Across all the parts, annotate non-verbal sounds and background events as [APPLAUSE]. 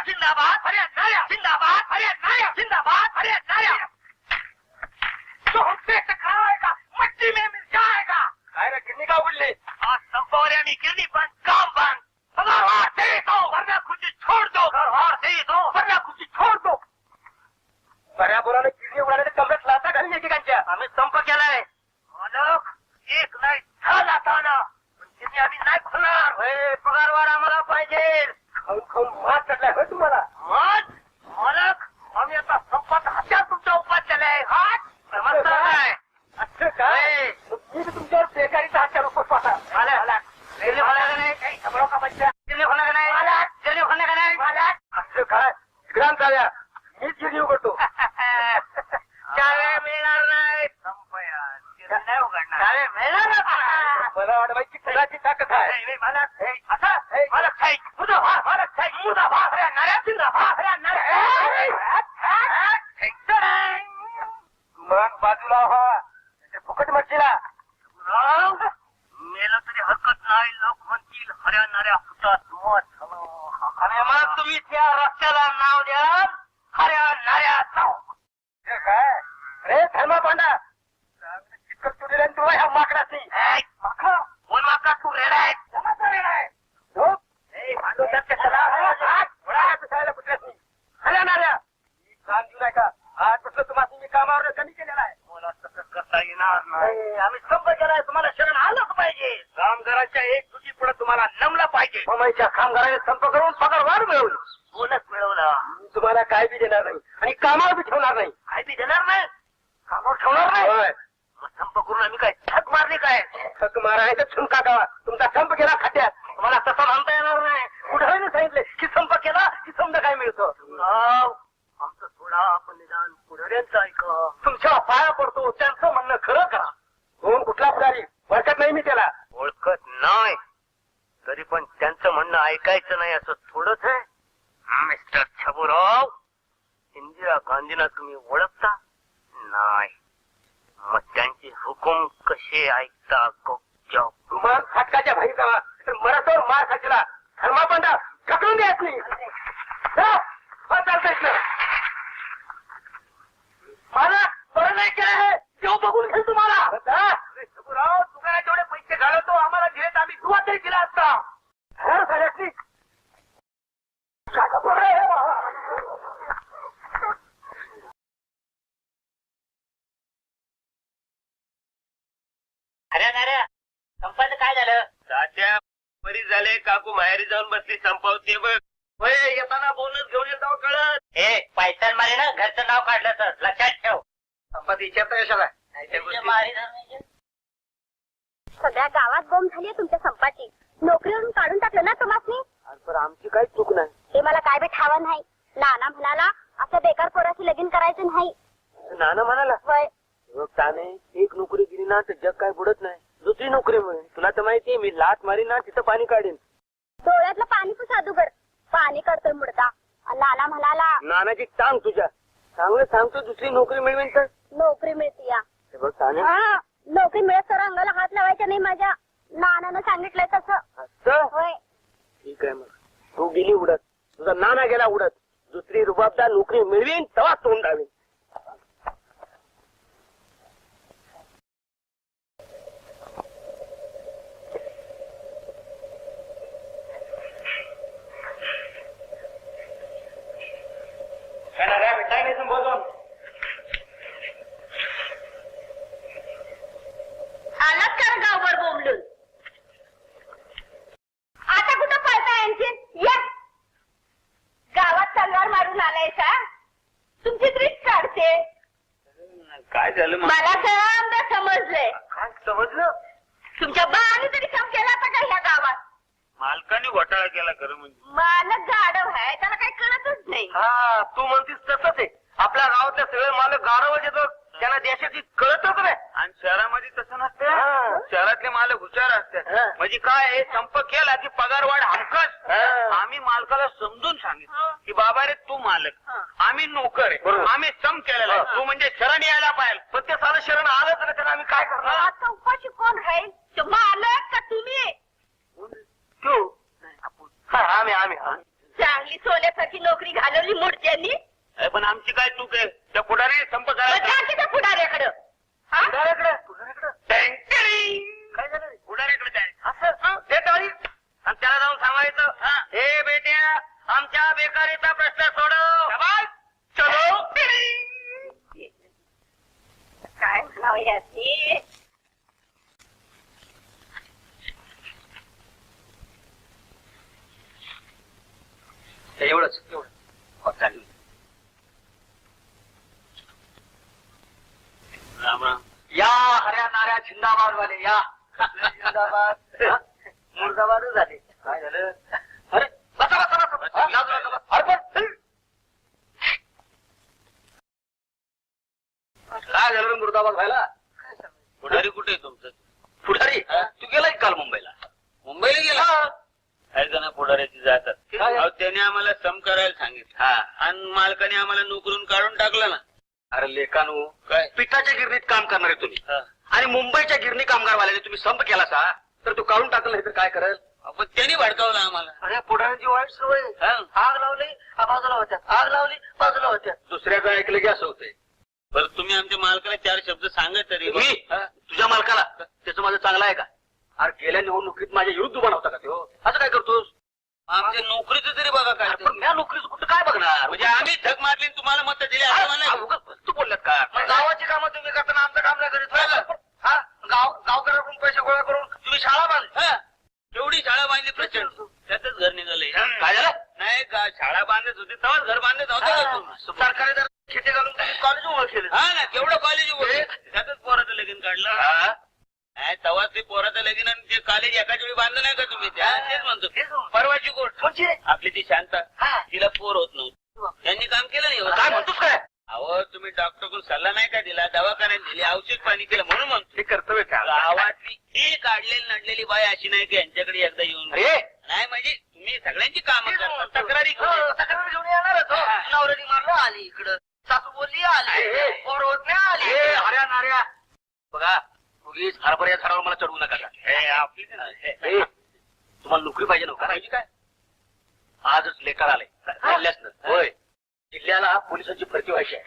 नाऱ्या जिंदाबाद अरे नाऱ्या जिंदाबाद अरे नाऱ्या जिंदाबाद अरे नाऱ्या तो हमसे टकराएगा मट्टी में मिल जाएगा। काय रे किडनी का उडली आज संपवऱ्या मी गिरणी बंद काम बंद। पगार वाढ दे दो वरना खुशी छोड़ दो। पगार वाढ दे दो वरना खुशी छोड़ दो। बऱ्या बोलाने किडनी उडाले कमरेत लाता घालून एकेकांच्या आम्ही संप केलाय मालक एक नाही दहा लाटाना पण गिरणी आम्ही नाही खोलणार होय, पगार वाढ आम्हाला पाहिजे खाऊन खाऊन मात चढलाय होय तुम्हाला मग मालक आम्ही आता संपात हत्या तुमचा उपाय केलाय हात समजता काय असं काय मी बी तुमच्यावर बेकारीचा हात चालू करतो आता मालक गिरणी खोला का नाही काही खबरो का बच्चा गिरणी खोला का नाही मालक गिरणी खोला का नाही मालक असं काय चाल्या मीच गिरणी उघडतो चावे मिळणार नाही. संपया. गिरणी नाही उघडणार. चावे मिळणार नाही. मला वाटवायची कुणाची ताकद आहे? नाही, नाही, मालक हे, आता हे, मालक साई मुर्दाबाद मालक साई मुर्दाबाद अरे नाऱ्या जिंदाबाद अरे नाऱ्या. हे, हे, हे, मग बाजूला ते फुकट मच्छीला राव, मेलं तरी हरकत नाही. लोक म्हणतील हऱ्या नाऱ्या हुतात मत आणि मग तुम्ही त्या रस्त्याला नाव द्या. हऱ्या नाऱ्या चौक हे काय? रे धर्मा पांडा तुला ह्या माकडाची कोण तू रेडा आहे जमाचा रेडा आहे? झोप ए, पिसायला कुठल्याच नाऱ्या. काम का आजपासून तुम्हाला मी कामावर कमी केलेला आहे. मला तसं करता येणार नाही. नाही, आम्ही संप केलाय. तुम्हाला शरण आलंच पाहिजे. कामगारांच्या एक तुझी पुढे तुम्हाला नमला पाहिजे मुंबईच्या कामगाराने संप करून पगार वाढ मिळवली. बोनस मिळवला. मी तुम्हाला काय बी देणार नाही. आणि कामावर बी ठेवणार नाही. काय बी देणार नाही? कामावर ठेवणार नाही. मग संप करून आम्ही काय थक मारली काय? थक मारायचं छुंका गावा तुमचा संप केला खात्यात. तुम्हाला तसं म्हणता येणार नाही. कुठे सांगितले की संप केला की समजा काय मिळतं राव, आमचं थोडा आपण निदान पुढाऱ्यांचं ऐका तुमच्या पाया पडतो त्यांचं म्हणणं खरं करा कोण कुठला पुढारी ओळखत नाही मी त्याला ओळखत नाही तरी पण त्यांचं म्हणणं ऐकायचं नाही असं थोडंच आहे मिस्टर छबुराव इंदिरा गांधींना तुम्ही ओळखता नाही मग त्यांचे हुकुम कसे ऐकता गपचाप मग फटकाच्या भाई जावा. मराठोर मार खाचला धर्मा ढकलून द्यायच नाही चालतंय इथनं. मला बरं नाही काय देव बघून घेईल तुम्हाला. जा. अरे जेवढे पैसे घालवतो आम्हाला घेत आम्ही. दुवा तरी दिला असता. हर सगळ्याची काय बोल रे? अरे अरे संपाचं काय झालं तात्या बरी झाले काकू माहेरी जाऊन बसली संपवते बघ. होय येताना बोनस घेऊन येतो कळत ए पैसा मारे ना घरचं नाव काढलं तर लक्षात ठेव. संपत्ती विचारता यशाला सगळ्या गावात बोंब झाली तुमच्या संपाची. नोकरीवरून काढून टाकलं ना तुम्हाला पण आमची काही चूक नाही. ते मला काय बी ठावा नाही. नाना म्हणाला असं बेकार पोराशी लगीन करायचं नाही. नाना म्हणाला? ताने एक नोकरी गेली ना तर जग काय बुडत नाही. दुसरी नोकरी मिळेल. तुला तर माहितीये मी लाट मारीन ना तिथं पाणी काढेन. डोळ्यातलं पाणी पुस अदुगर पाणी करतोय मुडदा. नाना म्हणाला नानाची टांग तुझ्या. चांगलं सांगतो दुसरी नोकरी मिळवेन तर. नोकरी मिळते या. हे बघ हा, नोकरी मिळत तर अंगाला हात लावायचा नाही माझ्या नानानं सांगितलंय तसं. असं? होय. ठीक आहे मग. तू गेली उडत. तुझा नाना गेला उडत. दुसरी रुबाबदार नोकरी मिळवीन तेव्हा तोंड डावीन आलात का गावभर बोंबलून आता कुठं पळताय आणखी या गावात तलवार मारून आलाय सा तुमची ट्रिक काढते काय झालं मला समजा समजलंय. काय समजलं? तुमच्या बाने तरी सम केला होता का ह्या गावात? मालकाने घोटाळा केला खरं म्हणजे. मालक गाडव आहे त्याला काही कळतच नाही. हा तू म्हणतीस तसंच आहे. आपल्या गावातले सगळे मालक गारवच येतात त्यांना देशाची कळतच नाही. आणि शहरामध्ये तसं नसते. हा. शहरातले मालक हुशार असतात. हा. म्हणजे काय आहे, संप केला की पगार वाढ हमकच हा. आम्ही मालकाला समजून सांगितलं. की बाबा रे तू मालक. हा. आम्ही नोकर आहे. बरोबर. आम्ही सम केलेला आहे. हा. तू म्हणजे शरण यायला पाहिजे. पण ते सारं शरण आलं तर त्याला आम्ही काय करणार? आता उपाशी कोण राहील? तो मालक का तुम्ही? तू. हा, आम्ही आम्ही चांगली सोन्यासारखी नोकरी घालवली मोडत्यांनी अरे पण आमची काय चूक आहे? त्या पुढारी संप करायचा. त्या पुढाऱ्याकडं. हा? पुढाऱ्याकडे? पुढाऱ्याकडे? काय झालं? पुढाऱ्याकडे जायचं असं? ते टाळी आणि त्याला जाऊन सांगायचं हे. बेट्या आमच्या बेकारीचा प्रश्न सोडव. चलो. काय म्हणावं एवढंच एवढं हो, चालेल. राम राम या हऱ्या नाऱ्या वाले या जिंदाबाद हा? मुर्दाबादच झाले. काय झालं? अरे बसा बसा बसा. बसा. लाजू नका बसा. अरे पण काय झालं रे मुर्दाबाद व्हायला? पुढारी कुठे आहे तुमचं? पुढारी? तू गेलाय काल मुंबईला. मुंबईला गेला? काही जण पुढाऱ्याची जातात. काय? अहो, त्याने आम्हाला सम करायला सांगितलं. हा. आणि मालकाने आम्हाला नोकरून काढून टाकलं ना. अरे लेखानू काय? पिठाच्या गिरणीत काम करणारे तुम्ही. हा. आणि मुंबईच्या गिरणी कामगारवाल्याने तुम्ही संप केला सा तर तू काढून टाकलं नाही तर काय करेल? पण त्याने भडकावलं आम्हाला. अरे पुढाऱ्यांची वाईट सवय. हा. आग लावली बाजूला होत्या. आग लावली बाजूला होत्या. दुसऱ्याचं ऐकलं की असं होतंय. बरं तुम्ही आमच्या मालकाला चार शब्द सांगा तरी. मी? हा? तुझ्या मालकाला? त्याचं माझं चांगलं आहे का? अरे गेल्या निवडणुकीत माझ्या विरुद्ध उभा नव्हता का तो? असं काय करतोस? आमच्या नोकरीचं तरी बघा काय अरे पण म्या नोकरीचं कुठं काय बघणार? म्हणजे आम्ही झक मारली आणि तुम्हाला मत दिली असं म्हणायचं? उगाच तू बोललात का? मग गावाची कामं तुम्ही करताना आमचं काम नाही करीत? हा. गाव गावकऱ्याकडून पैसे गोळा करून तुम्ही शाळा बांध हा, केवढी शाळा बांधली प्रचंड. त्यातच घर निघालंय. काय झालं? नाही का शाळा बांधत होते तेव्हाच घर बांधत होते का? सरकारी जर खेटे घालून कॉलेज उभं केलं. हा ना केवढं कॉलेज उभं त्यातच पोराचं लगीन काढलं. हा? नाही तेव्हा ते पोराचं लगीन आणि ते कॉलेज एकाच वेळी बांधलं नाही का तुम्ही? त्या तेच म्हणतो. म्हणतो. परवाची गोष्ट. म्हणजे आपली ती शांता. हा. तिला पोर होत नव्हती. त्यांनी काम केलं नाही हो. काय म्हणतोस काय? अहो तुम्ही डॉक्टरकडून सल्ला नाही का दिला? दवाखान्यात दिली औषध पाणी केलं म्हणून म्हणतो हे कर्तव्य काय? गावातली एक काढलेली नडलेली बाई अशी नाही की यांच्याकडे एकदा येऊन अरे! नाही म्हणजे तुम्ही सगळ्यांची कामं करता. तक्रारी हो, घेऊन तक्रार घेऊन येणारच हो. हा. नवऱ्याने मारलं आली इकडं. सासू बोलली आली. पोर होत नाही आली. हऱ्या नाऱ्या. बघा उगीच हरभऱ्या झाडावर मला चढवू नका. हे आपली हे, ए, तुम्हाला नोकरी पाहिजे नव्हता पाहिजे काय? आजच लेकर आले. ना. होय. जिल्ह्याला पोलिसांची भरती व्हायची आहे.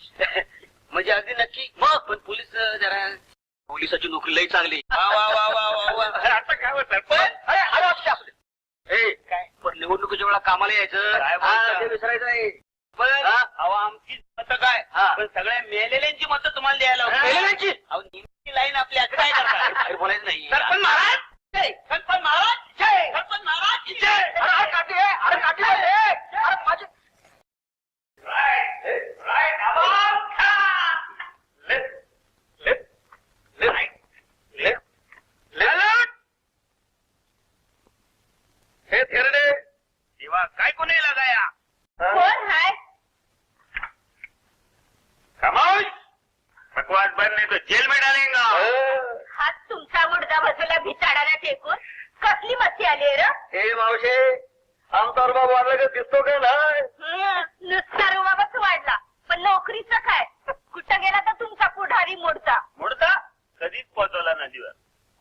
[LAUGHS] म्हणजे अगदी नक्की. मग? पण पोलीस जरा पोलिसाची नोकरी लई चांगली. [LAUGHS] आता काय होत? पण? निवडणुकीच्या वेळा कामाला यायचं. विसरायचं आहे. पण? अहो आमची मतं काय. पण सगळ्या मेलेल्यांची मतं तुम्हाला द्यायला हवी. मेलेल्यांची? अहो नेमकी लाईन आपली असं काय करता बाहेर बोलायचं नाही. महाराज जय. सरपंच महाराज जय. सरपंच महाराज की अरे जय. अरे काठी आहे, अरे काठी आहे, ए, अरे माझी हे थेरडे तेव्हा काय कोणी लगाया कोण हाय कमाल बकवास बंद नाही तो जेल में डालेगा हात तुमचा मुडदा बसवला भिचाडाला टेकून कसली मस्ती आली र हे मावशे आमचा बाबा वाढला का दिसतो का नाही हं, नुसता रुबाबच वाढला पण नोकरीचं काय कुठं गेला तर तुमचा पुढारी मोडता मुडता कधीच पोहोचवला नदीवर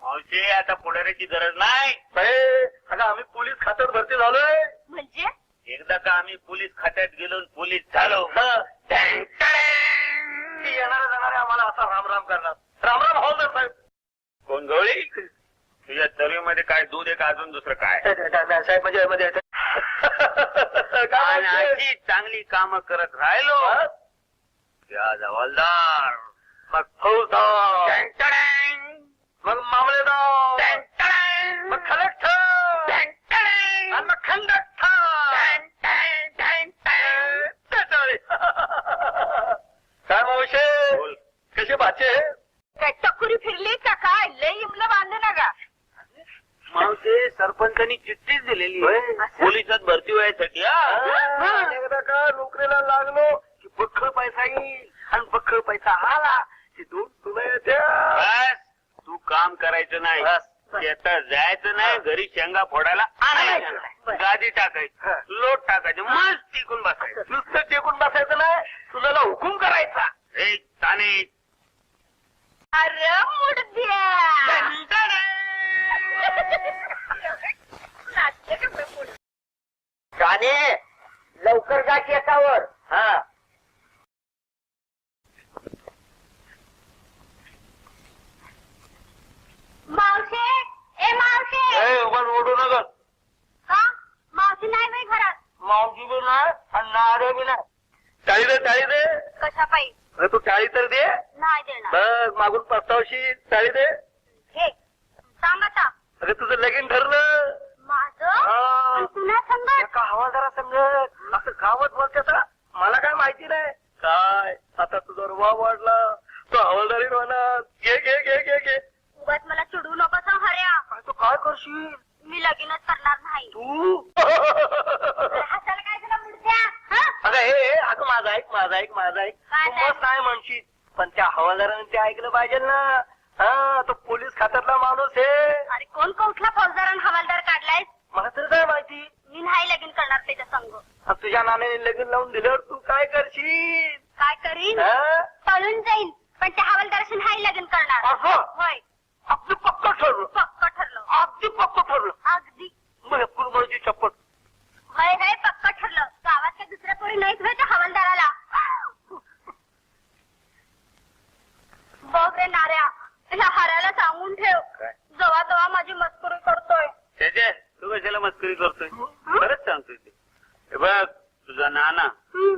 मावशे आता पुढाऱ्याची गरज नाही. अगं आम्ही पोलीस खात्यात भरती झालोय. म्हणजे? एकदा का आम्ही पोलीस खात्यात गेलो आणि पोलीस झालो? हं. येणारे जाणारे आम्हाला असा रामराम करणार. रामराम हवालदार साहेब. कोण गवळी तुझ्या चरवीमध्ये काय दूध आहे का अजून दुसरं काय? [LAUGHS] साहेब म्हणजे म्हणजे आणि? अशी चांगली कामं करत राहिलो. हं? त्या हवालदार मग फौजदार टँटडँग, मग मामलेदार. मग कलेक्टर टँटडँग, आणि मग टँटडँग. काय मावशे? बोल. कसे भाचे काय टकुरी फिरली का काय? लय इमलं बांधू नका मावशे सरपंचांनी चिठ्ठीच दिलेली. पोलिसात भरती व्हायसाठी हा. एकदा का नोकरीला लागलो की बक्कळ पैसा येईल आणि बक्कळ पैसा आला की दोन तुला बस. तू काम करायचं नाही. बस. शेतात जायचं नाही हा. घरी शेंगा फोडायला आणायचं. नाही. गादी. टाकायची लोट टाकायचं मस्त टिकून बसायचं. नुसतं टेकून बसायचं नाही तुला हुकूम करायचा. ए ताने. अरे मुडद्या. लवकर जा शेतावर हा मावशे ए मावशे ओढू नका का मावशी नाही बाई घरात मावशी बी नाही टाळी दे टाळी दे. कशा अरे तू टाळी तर दे. नाही देणार. बस मागून पस्तावशी टाळी दे. घे. सांग आता. अरे तुझं लगीन ठरलं. माझं? हा. आणि तुला सांगत. एका हवालदारा संगत असं गावात? मला काय माहिती नाही. काय? आता तुझा रुबा वाढला तो हवालदारी होणार घे घे घे घे घे उगाच मला चिडू नको सांग हऱ्या काय तू काय करशील मी लगीनच करणार नाही तू हसायला काय झालं मुडद्या हा? अगं हे हे, अगं माझं ऐक माझं ऐक माझं ऐक काय तू ते? मस्त नाही म्हणशील पण त्या हवालदाराने ते ऐकलं पाहिजे ना हा तो पोलीस खात्यातला माणूस आहे अरे कोण कुठला फौजदार आणि हवालदार काढलाय? मला तर काय माहिती. मी नाही लगीन करणार त्याच्या संग. आता तुझ्या नाण्याने लग्न लावून दिल्यावर तू काय करशील? काय करीन? हा? पळून जाईन. पण त्या हवालदाराशी नाही लगीन करणार. असं? होय. अगदी पक्क ठरलं. पक्क ठरलं. अगदी पक्क ठरलं. अगदी. मग कुरमळची चप्पट होय होय पक्क ठरलं. गावात काही दुसऱ्या होय त्या हवालदाराला बघ रे नाऱ्या ह्या हऱ्याला सांगून ठेव काय? जवा जवा माझी मस्करी करतोय त्याचे तू कशाला मस्करी करतोय खरंच सांगतोय ते हे बघ तुझा नाना हं.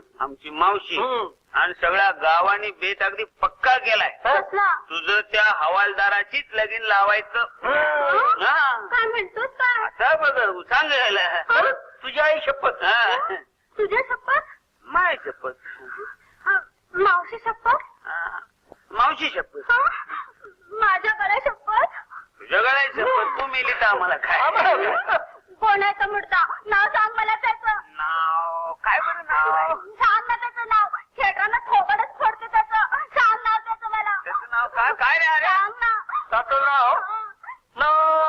हं. आणि सगळ्या गावाने बेत अगदी पक्का केलाय कसला तुझं त्या हवालदाराचीच लगीन लावायचं. हं? काय म्हणतोस आता बघ सांगायला हं? तुझी आई शपथ. हा. तुझ्या शपथ? माय शपथ. हं, मावशी शपथ? हा. मावशी शपथ. हं? माझ्याकडे शपथ? तुझ्या गळ्या शपथ? तू मेली तर आम्हाला काय? कोणाचा मुडदा? नाव सांग मला त्याचं. नाव काय बरं नाव आहे? सांग ना त्याचं नाव खेळताना थोबडच फोडते त्याचं सांग नाव त्याचं मला त्याचं नाव काय काय रे अरे. सांग ना.